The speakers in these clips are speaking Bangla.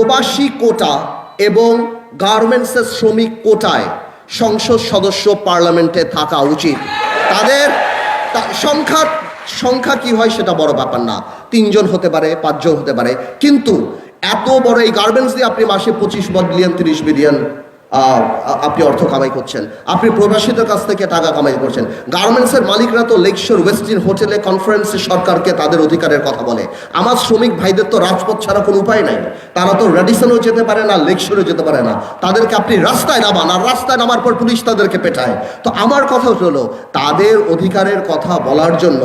প্রবাসী কোটা এবং গার্মেন্টসের শ্রমিক কোটায় সংসদ সদস্য পার্লামেন্টে থাকা উচিত। তাদের সংখ্যা সংখ্যা কি হয় সেটা বড় ব্যাপার না। তিনজন হতে পারে, পাঁচজন হতে পারে। কিন্তু এত বড় এই গার্মেন্টস দিয়ে আপনি মাসে পঁচিশ বিলিয়ন তিরিশ বিলিয়ন আপনি অর্থ কামাই করছেন। আপনি প্রবাসীদের কাছ থেকে টাকা কামাই করছেন। গার্মেন্টসের মালিকরা তো লেকশোর ওয়েস্টিন হোটেলে কনফারেন্সে সরকারকে তাদের অধিকারের কথা বলে। আমার শ্রমিক ভাইদের তো রাজপথ ছাড়া কোনো উপায় নাই। তারা তো রেডিসনও যেতে পারে না লেকশোরও যেতে পারে না। তাদেরকে আপনি রাস্তায় নামান আর রাস্তায় নামার পর পুলিশ তাদেরকে পেটায়। তো আমার কথা হলো, তাদের অধিকারের কথা বলার জন্য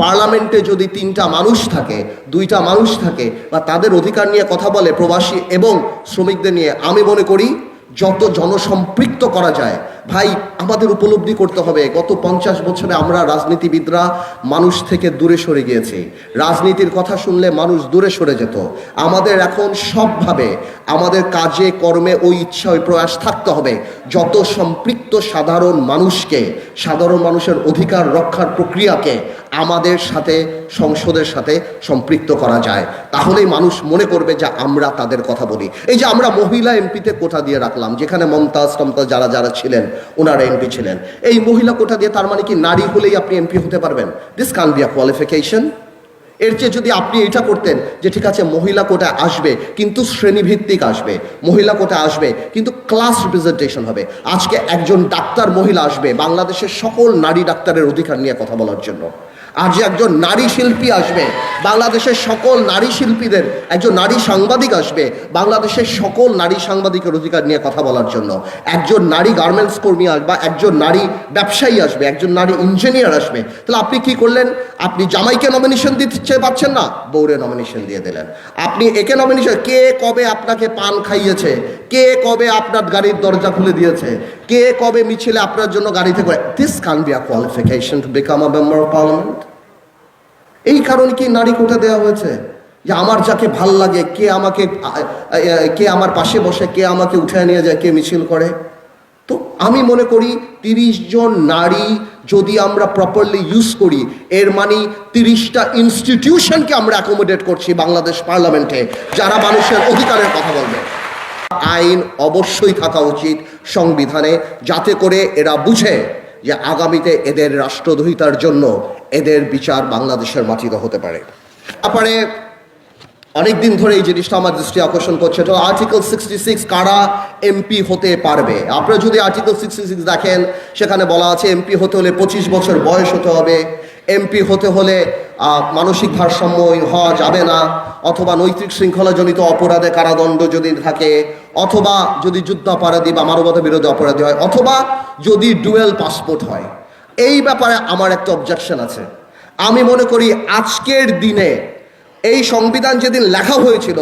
পার্লামেন্টে যদি তিনটা মানুষ থাকে, দুইটা মানুষ থাকে, বা তাদের অধিকার নিয়ে কথা বলে প্রবাসী এবং শ্রমিকদের নিয়ে, আমি মনে করি যত জনসম্পৃক্ত করা যায় ভাই, আমাদের উপলব্ধি করতে হবে। গত পঞ্চাশ বছরে আমরা রাজনীতিবিদরা মানুষ থেকে দূরে সরে গিয়েছি। রাজনীতির কথা শুনলে মানুষ দূরে সরে যেত। আমাদের এখন সবভাবে আমাদের কাজে, কর্মে ওই ইচ্ছা ওই প্রয়াস থাকতে হবে। যত সম্পৃক্ত সাধারণ মানুষকে, সাধারণ মানুষের অধিকার রক্ষার প্রক্রিয়াকে আমাদের সাথে, সংসদের সাথে সম্পৃক্ত করা যায়। তাহলেই মানুষ মনে করবে যে আমরা তাদের কথা বলি। এই যে আমরা মহিলা এমপিতে কোটা দিয়ে রাখলাম, যেখানে মমতাজ, টমতাজ যারা যারা ছিলেন ওনারা এমপি ছিলেন। এই মহিলা কোটা দিয়ে, তার মানে কি নারী হলেই আপনি এমপি হতে পারবেন? This can be a qualification এর চেয়ে যদি আপনি এটা করতেন যে ঠিক আছে, মহিলা কোটা আসবে, কিন্তু শ্রেণীভিত্তিক আসবে, মহিলা কোটা আসবে, কিন্তু ক্লাস রিপ্রেজেন্টেশন হবে। আজকে একজন ডাক্তার মহিলা আসবে, বাংলাদেশের সকল নারী ডাক্তারের অধিকার নিয়ে কথা বলার জন্য। আর যে একজন নারী শিল্পী আসবে। বাংলাদেশের সকল নারী শিল্পীদের একজন নারী সাংবাদিক আসবে। বাংলাদেশের সকল নারী সাংবাদিকের অধিকার নিয়ে কথা বলার জন্য। একজন নারী গার্মেন্টস কর্মী আসবে একজন নারী ব্যবসায়ী আসবে, একজন নারী ইঞ্জিনিয়ার আসবে। তাহলে আপনি কি করলেন? আপনি জামাইকে নমিনেশন দিতে পারছেন না? বউরে নমিনেশন দিয়ে দিলেন। আপনি একে নমিনেশন কে কবে আপনাকে পান খাইয়েছে? কে কবে আপনার গাড়ির দরজা খুলে দিয়েছে? কে কবে মিছিলে আপনার জন্য গাড়িতে করে this can be a qualification to become a member of parliament এই কারণে কি নারী কোটা দেওয়া হয়েছে? যে আমার যাকে ভালো লাগে, কে আমাকে, কে আমার পাশে বসে, কে আমাকে উঠে নিয়ে যায়, কে মিছিল করে? তো আমি মনে করি তিরিশ জন নারী যদি আমরা প্রপারলি ইউজ করি, এর মানে তিরিশটা ইনস্টিটিউশনকে আমরা অ্যাকোমোডেট করছি বাংলাদেশ পার্লামেন্টে যারা মানুষের অধিকারের কথা বলবে। আইন অবশ্যই থাকা উচিত সংবিধানে, যাতে করে এরা বুঝে। যে আগামীতে এদের রাষ্ট্রদ্রোহিতার জন্য এদের বিচার বাংলাদেশের মাটিতে হতে পারে। তারপরে অনেক দিন ধরে এই জিনিসটা আমার দৃষ্টি আকর্ষণ করছে। তো আর্টিকেল সিক্সটি সিক্স কারা এমপি হতে পারবে? আপনারা যদি আর্টিকেল সিক্সটি সিক্স দেখেন, সেখানে বলা আছে এমপি হতে হলে পঁচিশ বছর বয়স হতে হবে। এমপি হতে হলে মানসিক ভারসাম্য হওয়া যাবে না, অথবা নৈতিক শৃঙ্খলাজনিত অপরাধে কারাদণ্ড যদি থাকে, অথবা যদি যুদ্ধাপরাধী বা মানবতা বিরোধী অপরাধী হয়, অথবা যদি ডুয়েল পাসপোর্ট হয়। এই ব্যাপারে আমার একটা অবজেকশন আছে। আমি মনে করি আজকের দিনে এই সংবিধান যেদিন লেখা হয়েছিল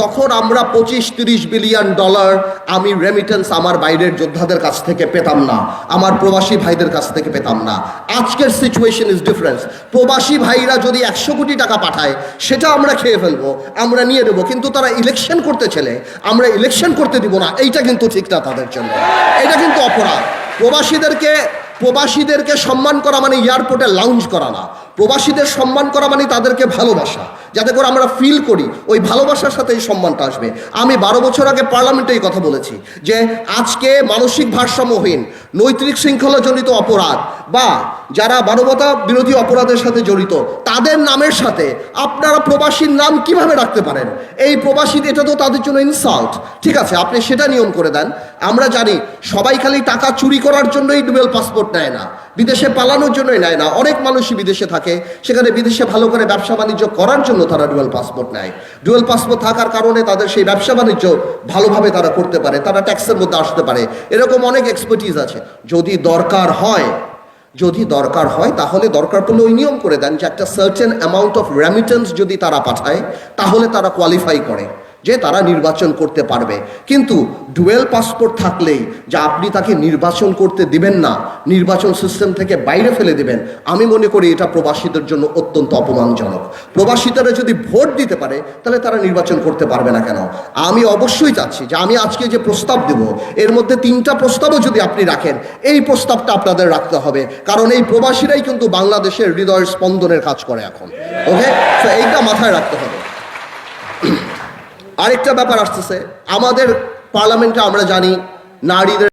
তখন আমরা পঁচিশ, তিরিশ বিলিয়ন ডলার আমি রেমিটেন্স আমার বাইরের যোদ্ধাদের কাছ থেকে পেতাম না, আমার প্রবাসী ভাইদের কাছ থেকে পেতাম না। আজকের সিচুয়েশন ইজ ডিফারেন্স প্রবাসী ভাইরা যদি একশো কোটি টাকা পাঠায়, সেটা আমরা খেয়ে ফেলব, আমরা নিয়ে নেব, কিন্তু তারা ইলেকশন করতে ছেলে, আমরা ইলেকশন করতে দিব না, এইটা কিন্তু ঠিক না তাদের জন্য। এটা কিন্তু অপরাধ। প্রবাসীদেরকে প্রবাসীদেরকে সম্মান করা মানে এয়ারপোর্টে লাউঞ্জ করা না। প্রবাসীদের সম্মান করা মানে তাদেরকে ভালোবাসা। যাতে করে আমরা ফিল করি, ওই ভালোবাসার সাথে এই সম্মানটা আসবে। আমি বারো বছর আগে পার্লামেন্টে এই কথা বলেছি যে আজকে মানসিক ভারসাম্যহীন নৈতিক শৃঙ্খলাজনিত অপরাধ বা যারা মানবতা বিরোধী অপরাধের সাথে জড়িত, তাদের নামের সাথে আপনারা প্রবাসীর নাম কীভাবে রাখতে পারেন? এই প্রবাসী এটা তো তাদের জন্য ইনসাল্ট ঠিক আছে, আপনি সেটা নিয়ম করে দেন। আমরা জানি সবাই খালি টাকা চুরি করার জন্যই ডুয়েল পাসপোর্ট নেয় না, বিদেশে পালানোর জন্যই নেয় না। অনেক মানুষই বিদেশে থাকে, সেখানে বিদেশে ভালো করে ব্যবসা বাণিজ্য করার জন্য তারা ডুয়েল পাসপোর্ট নেয়। ডুয়েল পাসপোর্ট থাকার কারণে তাদের সেই ব্যবসা বাণিজ্য ভালোভাবে তারা করতে পারে, তারা ট্যাক্সের মধ্যে আসতে পারে। এরকম অনেক এক্সপার্টিজ আছে। যদি দরকার হয়, যদি দরকার হয়, তাহলে দরকার পড়লে ওই নিয়ম করে দেন যে একটা সার্টেন অ্যামাউন্ট অফ রেমিটেন্স যদি তারা পাঠায়, তাহলে তারা কোয়ালিফাই করে। যে তারা নির্বাচন করতে পারবে। কিন্তু ডুয়েল পাসপোর্ট থাকলেই যে আপনি তাকে নির্বাচন করতে দিবেন না, নির্বাচন সিস্টেম থেকে বাইরে ফেলে দিবেন, আমি মনে করি এটা প্রবাসীদের জন্য অত্যন্ত অপমানজনক। প্রবাসীরা যদি ভোট দিতে পারে, তাহলে তারা নির্বাচন করতে পারবে না কেন? আমি অবশ্যই চাচ্ছি যে আমি আজকে যে প্রস্তাব দেব, এর মধ্যে তিনটা প্রস্তাবও যদি আপনি রাখেন, এই প্রস্তাবটা আপনাদের রাখতে হবে। কারণ এই প্রবাসীরাই কিন্তু বাংলাদেশের হৃদয় স্পন্দনের কাজ করে এখন। ওকে তো এইটা মাথায় রাখতে হবে। আরেকটা ব্যাপার আসতেছে। আমাদের পার্লামেন্টে আমরা জানি নারীদের